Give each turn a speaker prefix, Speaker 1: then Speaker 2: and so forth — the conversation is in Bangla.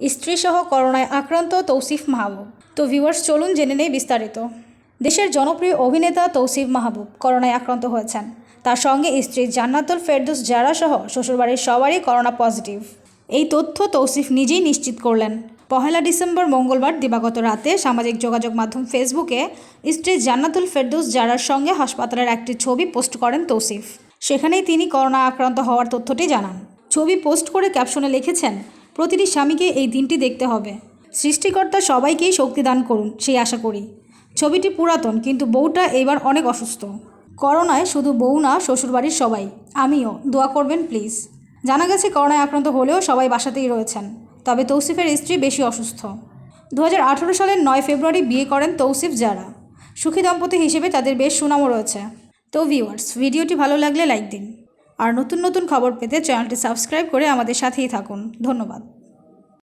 Speaker 1: স্ত্রীসহ করোনায় আক্রান্ত তৌসিফ মাহবুব। তো ভিউয়ার্স চলুন জেনে নেই বিস্তারিত। দেশের জনপ্রিয় অভিনেতা তৌসিফ মাহবুব করোনায় আক্রান্ত হয়েছেন। তার সঙ্গে স্ত্রী জান্নাতুল ফেরদৌস জারা সহ শ্বশুরবাড়ির সবারই করোনা পজিটিভ। এই তথ্য তৌসিফ নিজেই নিশ্চিত করলেন। পহেলা ডিসেম্বর মঙ্গলবার দিবাগত রাতে সামাজিক যোগাযোগ মাধ্যম ফেসবুকে স্ত্রী জান্নাতুল ফেরদৌস জারার সঙ্গে হাসপাতালের একটি ছবি পোস্ট করেন তৌসিফ। সেখানেই তিনি করোনা আক্রান্ত হওয়ার তথ্যটি জানান। ছবি পোস্ট করে ক্যাপশনে লিখেছেন প্রতিটি স্বামীকে এই দিনটি দেখতে হবে। সৃষ্টিকর্তা সবাইকেই শক্তি দান করুন, সেই আশা করি। ছবিটি পুরাতন, কিন্তু বউটা এবার অনেক অসুস্থ। করোনায় শুধু বউ না, শ্বশুরবাড়ির সবাই। আমিও, দোয়া করবেন প্লিজ। জানা গেছে করোনায় আক্রান্ত হলেও সবাই বাসাতেই রয়েছেন, তবে তৌসিফের স্ত্রী বেশি অসুস্থ। দু হাজার আঠেরো সালের নয় ফেব্রুয়ারি বিয়ে করেন তৌসিফ জারা সুখী দম্পতি হিসেবে তাদের বেশ সুনামও রয়েছে। তো ভিউয়ার্স ভিডিওটি ভালো লাগলে লাইক দিন। আর নতুন নতুন খবর পেতে চ্যানেলটি সাবস্ক্রাইব করে আমাদের সাথেই থাকুন। ধন্যবাদ।